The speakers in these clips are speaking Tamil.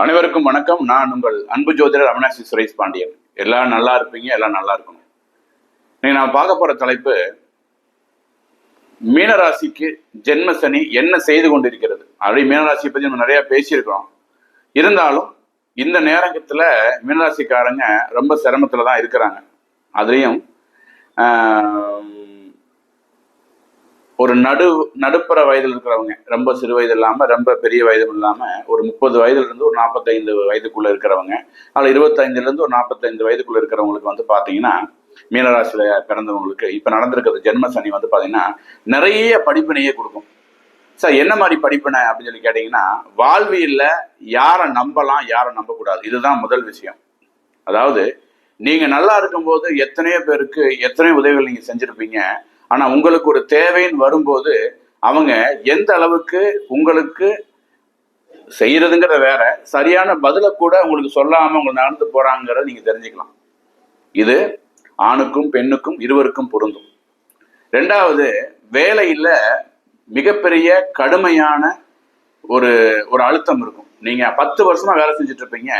அனைவருக்கும் வணக்கம். நான் உங்கள் அன்பு ஜோதிடர் அவினாசி சுரேஷ் பாண்டியன். எல்லாம் நல்லா இருப்பீங்க எல்லாம் நல்லா இருக்கணும். இன்னைக்கு நான் பார்க்க போற தலைப்பு மீனராசிக்கு ஜென்ம சனி என்ன செய்து கொண்டிருக்கிறது? அப்படி மீனராசியை பத்தி நம்ம நிறைய பேசியிருக்கிறோம். இருந்தாலும் இந்த நேரத்துல மீனராசிக்காரங்க ரொம்ப சிரமத்துல தான் இருக்கிறாங்க. அதுலேயும் ஒரு நடு நடுப்புற வயதில் இருக்கிறவங்க ரொம்ப சிறு வயது இல்லாமல் ரொம்ப பெரிய வயதும் இல்லாமல் ஒரு முப்பது வயதுலேருந்து ஒரு நாற்பத்தைந்து வயதுக்குள்ளே இருக்கிறவங்க அதில் இருபத்தைந்துலேருந்து ஒரு நாற்பத்தைந்து வயதுக்குள்ளே இருக்கிறவங்களுக்கு வந்து பார்த்தீங்கன்னா மீனராசியில் பிறந்தவங்களுக்கு இப்போ நடந்திருக்கிறது ஜென்ம சனி வந்து பார்த்தீங்கன்னா நிறைய படிப்பினையே கொடுக்கும். சார் என்ன மாதிரி படிப்பினை அப்படின்னு சொல்லி கேட்டிங்கன்னா வாழ்வியில் யாரை நம்பலாம் யாரை நம்பக்கூடாது. இதுதான் முதல் விஷயம். அதாவது நீங்கள் நல்லா இருக்கும்போது எத்தனையோ பேருக்கு எத்தனையோ உதவிகள் நீங்கள் செஞ்சுருப்பீங்க. ஆனால் உங்களுக்கு ஒரு தேவைன்னு வரும்போது அவங்க எந்த அளவுக்கு உங்களுக்கு செய்யறதுங்கிற வேற சரியான பதிலை கூட உங்களுக்கு சொல்லாமல் அவங்க நடந்து போறாங்கிறத நீங்கள் தெரிஞ்சுக்கலாம். இது ஆணுக்கும் பெண்ணுக்கும் இருவருக்கும் பொருந்தும். ரெண்டாவது வேலையில் மிகப்பெரிய கடுமையான ஒரு ஒரு அழுத்தம் இருக்கும். நீங்கள் பத்து வருஷமா வேலை செஞ்சுட்டு இருப்பீங்க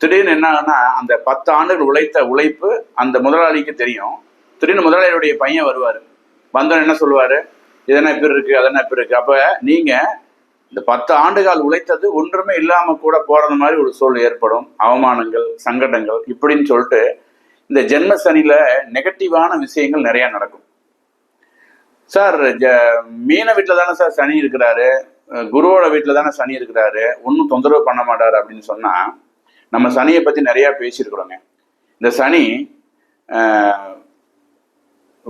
திடீர்னு என்ன அந்த பத்து ஆண்டுகள் உழைத்த உழைப்பு அந்த முதலாளிக்கு தெரியும். திடீர்னு முதலாளியுடைய பையன் வருவார். வந்தோன்னு என்ன சொல்லுவார்? இதென்ன இப்படி இருக்கு அதென்ன இப்படி இருக்கு? அப்போ நீங்கள் இந்த பத்து ஆண்டுகால் உழைத்தது ஒன்றுமே இல்லாமல் கூட போகிறது மாதிரி ஒரு சூழல் ஏற்படும். அவமானங்கள் சங்கடங்கள் இப்படின்னு சொல்லிட்டு இந்த ஜென்ம சனியில் நெகட்டிவான விஷயங்கள் நிறையா நடக்கும். சார் ஜ மீன வீட்டில் தானே சார் சனி இருக்கிறாரு? குருவோட வீட்டில் தானே சனி இருக்கிறாரு? ஒன்றும் தொந்தரவு பண்ண மாட்டார் அப்படின்னு சொன்னால் நம்ம சனியை பற்றி நிறையா பேசியிருக்கிறோங்க. இந்த சனி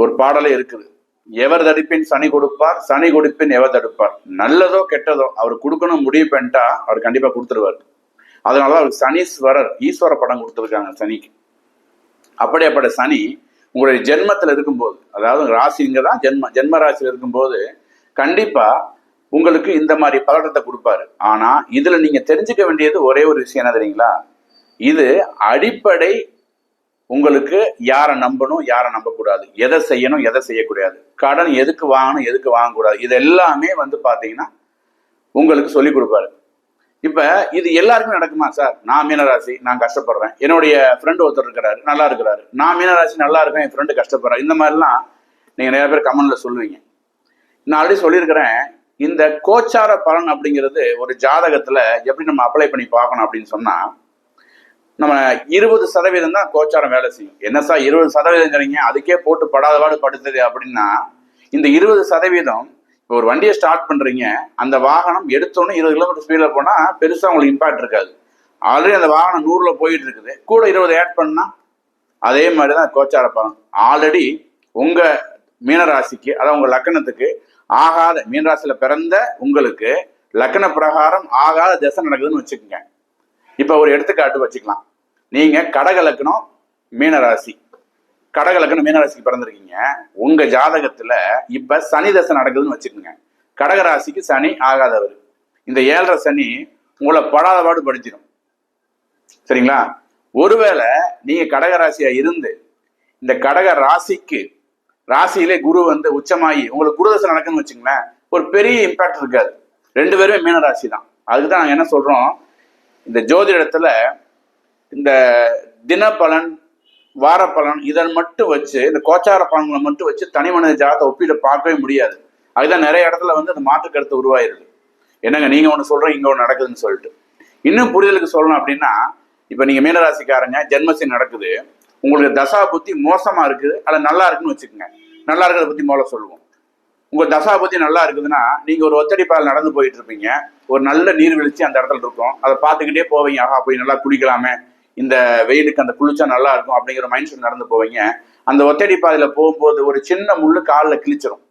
ஒரு பாடலே இருக்குது. எவர் தடுப்பின் சனி கொடுப்பார் சனி கொடுப்பின் எவர் தடுப்பார். நல்லதோ கெட்டதோ அவர் கொடுக்கணும் முடிவு பண்ணிட்டா அவர் கண்டிப்பா கொடுத்துருவார். அதனால அவருக்கு சனீஸ்வரர் ஈஸ்வர படம் கொடுத்துருக்காங்க சனிக்கு. அப்படியேப்பட்ட சனி உங்களுடைய ஜென்மத்தில் இருக்கும்போது அதாவது ராசி இங்கே தான் ஜென்ம ஜென்ம ராசியில் இருக்கும்போது கண்டிப்பா உங்களுக்கு இந்த மாதிரி பதட்டத்தை கொடுப்பாரு. ஆனா இதுல நீங்க தெரிஞ்சுக்க வேண்டியது ஒரே ஒரு விஷயம் என்ன தெரியுங்களா? இது அடிப்படை உங்களுக்கு யாரை நம்பணும் யாரை நம்பக்கூடாது. எதை செய்யணும் எதை செய்யக்கூடாது. கடன் எதுக்கு வாங்கணும் எதுக்கு வாங்கக்கூடாது. இது எல்லாமே வந்து பார்த்தீங்கன்னா உங்களுக்கு சொல்லிக் கொடுப்பாரு. இப்போ இது எல்லாருக்குமே நடக்குமா சார்? நான் மீனராசி நான் கஷ்டப்படுறேன். என்னுடைய ஃப்ரெண்டு ஒருத்தர் இருக்கிறாரு நல்லா இருக்கிறாரு. நான் மீனராசி நல்லா இருக்கேன் என் ஃப்ரெண்டு கஷ்டப்படுறேன் இந்த மாதிரிலாம் நீங்கள் நிறைய பேர் கமெண்ட்ல சொல்லுவீங்க. நான் ஆல்ரெடி சொல்லியிருக்கிறேன் இந்த கோச்சார பலன் அப்படிங்கிறது ஒரு ஜாதகத்தில் எப்படி நம்ம அப்ளை பண்ணி பார்க்கணும் அப்படின்னு சொன்னால் நம்ம இருபது சதவீதம் தான் கோச்சாரம் வேலை செய்யும். என்ன சார் இருபது சதவீதங்கிறீங்க அதுக்கே போட்டு படாதவாடு படுத்தது அப்படின்னா இந்த இருபது சதவீதம் இப்போ ஒரு வண்டியை ஸ்டார்ட் பண்றீங்க அந்த வாகனம் எடுத்தோன்னே இருபது கிலோமீட்டர் ஸ்பீடில் போனால் பெருசாக உங்களுக்கு இம்பாக்ட் இருக்காது. ஆல்ரெடி அந்த வாகனம் நூறுல போயிட்டு இருக்குது. கூட இருபது ஆட் பண்ணா அதே மாதிரி தான் கோச்சார பலன். ஆல்ரெடி உங்க மீனராசிக்கு அதாவது உங்க லக்கணத்துக்கு ஆகாத மீனராசியில பிறந்த உங்களுக்கு லக்கண பிரகாரம் ஆகாத திசை நடக்குதுன்னு வச்சுக்கோங்க. இப்போ ஒரு எடுத்துக்காட்டு வச்சுக்கலாம். நீங்க கடக லக்னம் மீனராசி. கடக லக்னம் மீனராசிக்கு பிறந்திருக்கீங்க. உங்க ஜாதகத்துல இப்ப சனி தசை நடக்குதுன்னு வச்சுக்கோங்க. கடகராசிக்கு சனி ஆகாதவர். இந்த ஏழரை சனி உங்களை படாத பாடு படிச்சிடும் சரிங்களா? ஒருவேளை நீங்க கடகராசியா இருந்து இந்த கடக ராசிக்கு ராசியிலே குரு வந்து உச்சமாகி உங்களுக்கு குருதசை நடக்குன்னு வச்சுங்களேன் ஒரு பெரிய இம்பாக்ட் இருக்காது. ரெண்டு பேருமே மீன ராசி தான். அதுக்கு தான் நாங்கள் என்ன சொல்றோம்? இந்த ஜோதிடத்துல இந்த தினப்பலன் வாரப்பலன் இதன் மட்டும் வச்சு இந்த கோச்சார பலன்களை மட்டும் வச்சு தனி மனித ஜாதத்தை ஒப்பிட பார்க்கவே முடியாது. அதுதான் நிறைய இடத்துல வந்து அந்த மாற்று கருத்து உருவாயிருது. என்னங்க நீங்க ஒன்று சொல்றீங்க இங்க ஒன்று நடக்குதுன்னு சொல்லிட்டு. இன்னும் புரிதலுக்கு சொல்லணும் அப்படின்னா இப்ப நீங்க மீனராசிக்காரங்க ஜென்மசி நடக்குது. உங்களுக்கு தசா புத்தி மோசமா இருக்குது அல்ல நல்லா இருக்குன்னு வச்சுக்கோங்க. நல்லா இருக்கிறத பத்தி முதல்ல சொல்லுவோம். உங்க தசா புத்தி நல்லா இருக்குதுன்னா நீங்க ஒரு ஒத்தடிப்பால் நடந்து போயிட்டு இருப்பீங்க ஒரு நல்ல நீர்வீழ்ச்சி அந்த இடத்துல இருக்கும். அதை பார்த்துக்கிட்டே போவீங்க. ஆஹா போய் நல்லா குளிக்கலாமே. இந்த வெயிலுக்கு அந்த குளிச்சா நல்லா இருக்கும் அப்படிங்கிற மைண்ட் செட் நடந்து போவீங்க. அந்த ஒத்தடி பாதையில போகும்போது ஒரு சின்ன முள்ளு காலில் கிழிச்சிரும்.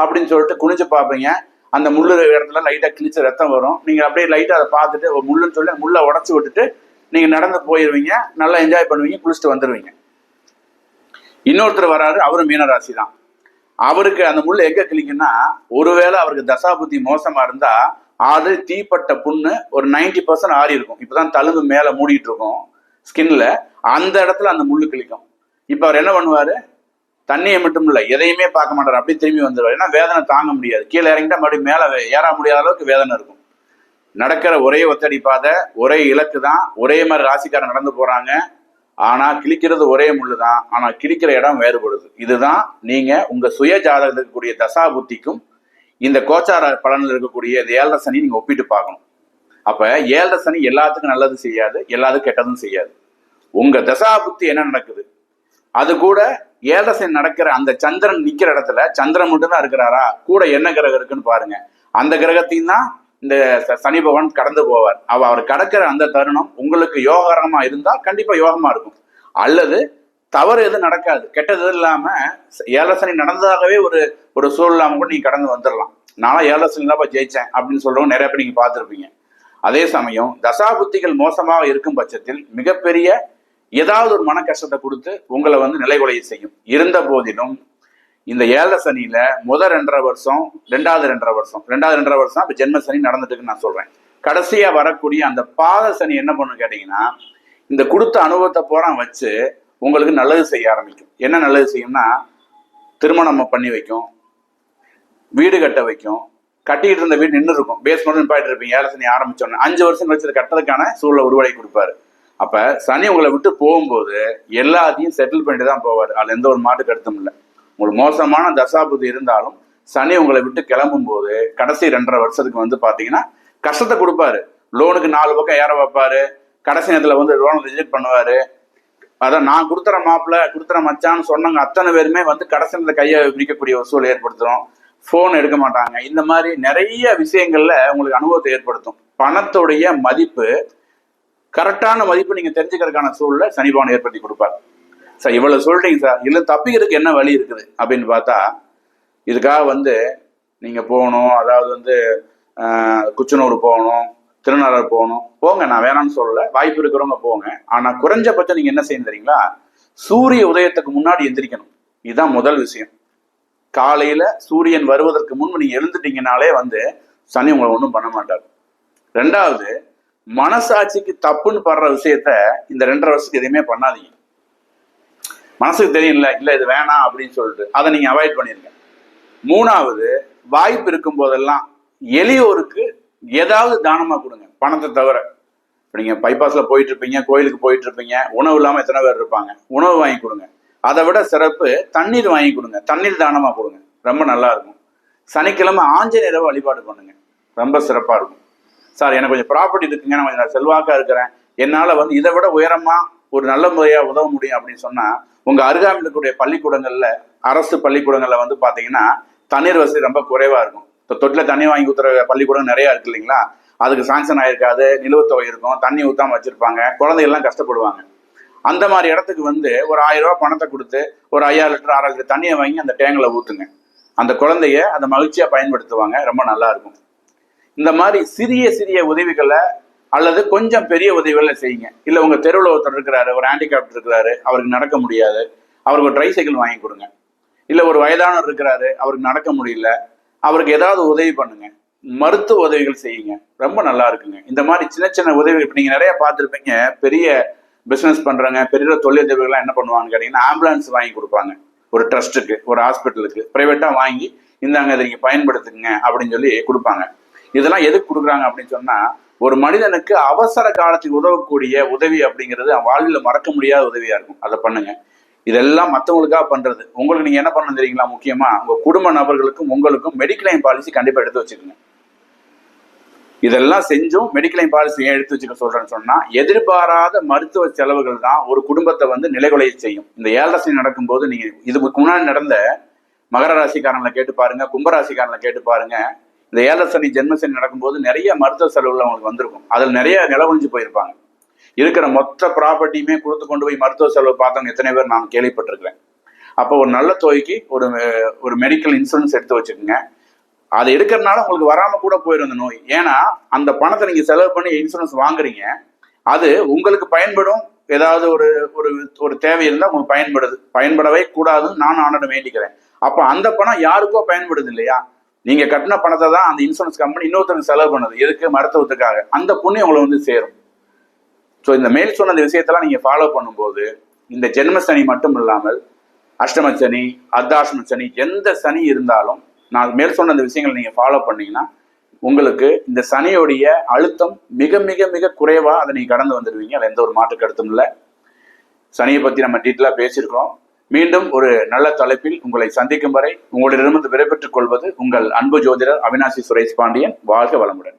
அப்படின்னு சொல்லிட்டு குனிஞ்சு பார்ப்பீங்க. அந்த முள்ளு இடத்துல லைட்டா கிழிச்ச ரத்தம் வரும். நீங்க அப்படியே லைட்டா அதை பார்த்துட்டு ஒரு முள்ளுன்னு சொல்லி முள்ளை உடச்சு விட்டுட்டு நீங்க நடந்து போயிடுவீங்க நல்லா என்ஜாய் பண்ணுவீங்க குளிச்சுட்டு வந்துடுவீங்க இன்னொருத்தர் வராரு அவரும் மீனராசி தான் அவருக்கு அந்த முள் எங்க கிளிக்குன்னா ஒருவேளை அவருக்கு தசாபுத்தி மோசமா இருந்தா அது தீப்பட்ட புண்ணு ஒரு நைன்டி பர்சன்ட் ஆறி இருக்கும். இப்பதான் தழும்பு மேல மூடிட்டு இருக்கும் ஸ்கின்ல. அந்த இடத்துல அந்த முள்ளு கிளிக்கும் இப்ப அவர் என்ன பண்ணுவாரு? தண்ணியை மட்டும் இல்லை எதையுமே பார்க்க மாட்டார். அப்படியே திரும்பி வந்துடுவார் ஏன்னா வேதனை தாங்க முடியாது. கீழே இறங்கிட்டா மறுபடியும் மேலே ஏற முடியாத அளவுக்கு வேதனை இருக்கும். நடக்கிற ஒரே ஒத்தடி பாதை ஒரே இலக்கு தான் ஒரே மாதிரி ராசிக்காரன் நடந்து போறாங்க. ஆனா கிழிக்கிறது ஒரே முள்ளு தான் ஆனா கிழிக்கிற இடம் வேறுபடுது. இதுதான் நீங்க உங்க சுய ஜாதகத்தில் இருக்கக்கூடிய தசா புத்திக்கும் இந்த கோச்சார பலனில் இருக்கக்கூடிய இந்த ஏழரை சனி நீங்க ஒப்பிட்டு பார்க்கணும். அப்ப ஏழரை சனி எல்லாத்துக்கும் நல்லது செய்யாது எல்லாத்துக்கும் கெட்டதும் செய்யாது. உங்க தசா புத்தி என்ன நடக்குது? அது கூட ஏழரை சனி நடக்கிற அந்த சந்திரன் நிக்கிற இடத்துல சந்திரன் மட்டும் தான் இருக்கிறாரா? கூட என்ன கிரகம் இருக்குன்னு பாருங்க. அந்த கிரகத்தையும் தான் இந்த ச- சனி பகவான் கடந்து போவார். அவ அவர் கடக்கிற அந்த தருணம் உங்களுக்கு யோகரமா இருந்தால் கண்டிப்பா யோகமா இருக்கும். அல்லது தவறு எதுவும் நடக்காது. கெட்டது இல்லாம ச- நடந்ததாகவே ஒரு ஒரு சூழலாம கூட நீங்க கடந்து வந்துடலாம் நானும் ஏழரை தான் ஜெயிச்சேன் அப்படின்னு சொல்றவங்க நிறைய பேர் நீங்க பார்த்துருப்பீங்க. அதே சமயம் தசாபுத்திகள் மோசமாக இருக்கும் பட்சத்தில் மிகப்பெரிய ஏதாவது ஒரு மன கஷ்டத்தை கொடுத்து உங்களை வந்து நிலைகுலைய செய்யும். இருந்த போதிலும் இந்த ஏழரை சனியில முத ரெண்டரை வருஷம் ரெண்டாவது ரெண்டரை வருஷம். ரெண்டாவது ரெண்டரை வருஷம் இப்ப ஜென்ம சனி நடந்துட்டுக்குன்னு நான் சொல்றேன். கடைசியா வரக்கூடிய அந்த பாத சனி என்ன பண்ணும் கேட்டீங்கன்னா இந்த கொடுத்த அனுபவத்தை பூரா வச்சு உங்களுக்கு நல்லது செய்ய ஆரம்பிக்கும். என்ன நல்லது செய்யும்னா திருமணம் பண்ணி வைக்கும் வீடு கட்ட வைக்கும் கட்டிக்கிட்டு இருந்த வீடு நின்று இருக்கும். பேஸ்மெண்ட் நிப்பாட்டு இருப்பீங்க. ஏழை சனி ஆரம்பிச்சோன்னு அஞ்சு வருஷம் கழிச்சு கட்டதுக்கான சூழலை உருவாக்கி கொடுப்பாரு. அப்ப சனி உங்களை விட்டு போகும்போது எல்லாத்தையும் செட்டில் பண்ணிட்டு தான் போவார். அதுல எந்த ஒரு மாட்டு கருத்தும் இல்லை. உங்களுக்கு மோசமான தசாபுதி இருந்தாலும் சனி உங்களை விட்டு கிளம்பும் போது கடைசி ரெண்டரை வருஷத்துக்கு வந்து பாத்தீங்கன்னா கஷ்டத்தை கொடுப்பாரு. லோனுக்கு நாலு பக்கம் ஏற வைப்பாரு. கடைசி நேரத்துல வந்து லோனை ரிஜெக்ட் பண்ணுவாரு. அதான் நான் கொடுத்துற மாப்பிள்ள கொடுத்துற மச்சான்னு சொன்னவங்க அத்தனை பேருமே வந்து கடைசி நேரத்தில் கையை விரிக்கக்கூடிய ஒரு சூழல் ஏற்படுத்தும் ஃபோன் எடுக்க மாட்டாங்க. இந்த மாதிரி நிறைய விஷயங்கள்ல உங்களுக்கு அனுபவத்தை ஏற்படுத்தும். பணத்துடைய மதிப்பு கரெக்டான மதிப்பு நீங்க தெரிஞ்சுக்கிறதுக்கான சூழலை சனி ஏற்படுத்தி கொடுப்பார். சார் இவ்வளவு சொல்லிட்டீங்க சார் இல்லை தப்பிக்கிறதுக்கு என்ன வழி இருக்குது? அப்படின்னு பார்த்தா இதுக்காக வந்து நீங்க போகணும். அதாவது வந்து ஆஹ், குச்சனூர் போகணும் திருநள்ளாறு போகணும். போங்க நான் வேணாம்னு சொல்லல. வாய்ப்பு இருக்கிறவங்க போங்க. ஆனா குறைஞ்சபட்சம் நீங்க என்ன செய்யணும் தெரியுங்களா? சூரிய உதயத்துக்கு முன்னாடி எந்திரிக்கணும். இதுதான் முதல் விஷயம். காலையில சூரியன் வருவதற்கு முன்பு நீங்க எழுந்துட்டீங்கனாலே வந்து சனி உங்களை ஒன்றும் பண்ண மாட்டார். ரெண்டாவது மனசாட்சிக்கு தப்புன்னு படுற விஷயத்த இந்த ரெண்டரை வருஷத்துக்கு எதுவுமே பண்ணாதீங்க. மனசுக்கு தெரியல இல்ல இது வேணாம் அப்படின்னு சொல்லிட்டு அதை நீங்க அவாய்ட் பண்ணிருங்க. மூணாவது வாய்ப்பு இருக்கும் போதெல்லாம் எளியோருக்கு ஏதாவது தானமா கொடுங்க. பணத்தை தவிர. இப்ப நீங்க பைபாஸ்ல போயிட்டு இருப்பீங்க கோயிலுக்கு போயிட்டு இருப்பீங்க உணவு இல்லாம எத்தனை பேர் இருப்பாங்க. உணவு வாங்கி கொடுங்க. அதை விட சிறப்பு தண்ணீர் வாங்கி கொடுங்க. தண்ணீர் தானமா கொடுங்க. ரொம்ப நல்லா இருக்கும். சனிக்கிழமை ஆஞ்சநேயரை வழிபாடு பண்ணுங்க. ரொம்ப சிறப்பா இருக்கும். சார் எனக்கு கொஞ்சம் ப்ராப்பர்ட்டி இருக்குங்க நான் கொஞ்சம் செல்வாக்கா இருக்கிறேன். என்னால வந்து இதை விட உயரமா ஒரு நல்ல முறையா உதவ முடியும் அப்படின்னு சொன்னா உங்க அருகாமையில் இருக்கக்கூடிய பள்ளிக்கூடங்கள்ல அரசு பள்ளிக்கூடங்கள்ல வந்து பாத்தீங்கன்னா தண்ணீர் வசதி ரொம்ப குறைவா இருக்கும். இப்போ தொட்டில தண்ணி வாங்கி ஊத்துற பள்ளிக்கூடம் நிறைய இருக்கு இல்லைங்களா? அதுக்கு சாங்ஷன் ஆயிருக்காது நிலுவத்தொகை இருக்கும் தண்ணி ஊத்தாம வச்சிருப்பாங்க குழந்தைகள்லாம் கஷ்டப்படுவாங்க. அந்த மாதிரி இடத்துக்கு வந்து ஒரு ஆயிரம் ரூபாய் பணத்தை கொடுத்து ஒரு ஐயாயிரம் லிட்டர் ஆறாயிரம் லிட்டர் தண்ணியை வாங்கி அந்த டேங்கில் ஊத்துங்க. அந்த குழந்தைய அந்த மகிழ்ச்சியா பயன்படுத்துவாங்க ரொம்ப நல்லா இருக்கும். இந்த மாதிரி சிறிய சிறிய உதவிகளை அல்லது கொஞ்சம் பெரிய உதவிகளை செய்யுங்க. இல்லை உங்கள் தெருவில் ஒருத்தர் இருக்கிறாரு ஒரு ஹேண்டிகாப்ட் இருக்கிறாரு அவருக்கு நடக்க முடியாது அவருக்கு ஒரு ட்ரை சைக்கிள் வாங்கி கொடுங்க. இல்லை ஒரு வயதானவர் இருக்கிறாரு அவருக்கு நடக்க முடியல அவருக்கு ஏதாவது உதவி பண்ணுங்க. மருத்துவ உதவிகள் செய்யுங்க. ரொம்ப நல்லா இருக்குங்க. இந்த மாதிரி சின்ன சின்ன உதவிகள் இப்போ நீங்கள் நிறைய பார்த்துருப்பீங்க பெரிய பிசினஸ் பண்ணுறாங்க பெரிய தொழிலதிபர்கள்லாம் என்ன பண்ணுவாங்கன்னு கேட்டிங்கன்னா ஆம்புலன்ஸ் வாங்கி கொடுப்பாங்க. ஒரு ட்ரஸ்ட்டுக்கு ஒரு ஹாஸ்பிட்டலுக்கு ப்ரைவேட்டாக வாங்கி இந்தாங்க இதை நீங்கள் பயன்படுத்துங்க அப்படின்னு சொல்லி கொடுப்பாங்க. இதெல்லாம் எதுக்கு கொடுக்குறாங்க அப்படின்னு சொன்னால் ஒரு மனிதனுக்கு அவசர காலத்துக்கு உதவக்கூடிய உதவி அப்படிங்கிறது அவன் வாழ்வில் மறக்க முடியாத உதவியா இருக்கும். அதை பண்ணுங்க. இதெல்லாம் மற்றவங்களுக்காக பண்றது. உங்களுக்கு நீங்க என்ன பண்ணணும் தெரியுங்களா? முக்கியமா உங்க குடும்ப நபர்களுக்கும் உங்களுக்கும் மெடிக்ளைம் பாலிசி கண்டிப்பா எடுத்து வச்சுக்கோங்க. இதெல்லாம் செஞ்சும் மெடிக்ளைம் பாலிசி ஏன் எடுத்து வச்சுக்க சொல்றேன்னு சொன்னா எதிர்பாராத மருத்துவ செலவுகள் தான் ஒரு குடும்பத்தை வந்து நிலைகுலைய செய்யும். இந்த ஏழரசி நடக்கும்போது நீங்க இதுக்கு முன்னாடி நடந்த மகர ராசிக்காரங்களை கேட்டு பாருங்க கும்பராசிக்காரங்களை கேட்டு பாருங்க. இந்த ஏழரசனி ஜென்மசனி நடக்கும்போது நிறைய மருத்துவ செலவுகள் அவங்களுக்கு வந்திருக்கும். அதில் நிறைய நிலவழிஞ்சு போயிருப்பாங்க. இருக்கிற மொத்த ப்ராப்பர்ட்டியுமே கொடுத்து கொண்டு போய் மருத்துவ செலவு பார்த்தவங்க எத்தனை பேர் நான் கேள்விப்பட்டிருக்கிறேன். அப்போ ஒரு நல்ல தொகைக்கு ஒரு ஒரு மெடிக்கல் இன்சூரன்ஸ் எடுத்து வச்சுக்கோங்க. அது எடுக்கிறதுனால உங்களுக்கு வராமல் கூட போயிடும் அந்த நோய். ஏன்னா அந்த பணத்தை நீங்கள் செலவு பண்ணி இன்சூரன்ஸ் வாங்குறீங்க. அது உங்களுக்கு பயன்படும். ஏதாவது ஒரு ஒரு ஒரு தேவை இருந்தால் உங்களுக்கு பயன்படுது. பயன்படவே கூடாதுன்னு நான் ஆனடம் வேண்டிக்கிறேன். அப்போ அந்த பணம் யாருக்கோ பயன்படுது இல்லையா? நீங்க கட்டின பணத்தை தான் அந்த இன்சூரன்ஸ் கம்பெனி இன்னொருத்தருக்கு செலவு பண்ணுது. எதுக்கு? மருத்துவத்துக்காக. அந்த புண்ணியம் உங்களை வந்து சேரும். ஸோ இந்த மேல் சொன்ன அந்த விஷயத்தெல்லாம் நீங்க ஃபாலோ பண்ணும்போது இந்த ஜென்ம சனி மட்டும் இல்லாமல் அஷ்டம சனி அர்த்தாஷ்டம சனி எந்த சனி இருந்தாலும் நான் மேல் சொன்ன அந்த விஷயங்களை நீங்க ஃபாலோ பண்ணீங்கன்னா உங்களுக்கு இந்த சனியோடைய அழுத்தம் மிக மிக மிக குறைவா அதை நீங்க கடந்து வந்துடுவீங்க. அதில் எந்த ஒரு மாற்று கருத்தும் இல்லை. சனியை பத்தி நம்ம டீட்டெயிலாக பேசியிருக்கிறோம். மீண்டும் ஒரு நல்ல தலைப்பில் உங்களை சந்திக்கும் வரை உங்களிடமிருந்து விடைபெற்றுக் கொள்வது உங்கள் அன்பு ஜோதிடர் அவினாசி சுரேஷ் பாண்டியன். வாழ்க வளமுடன்.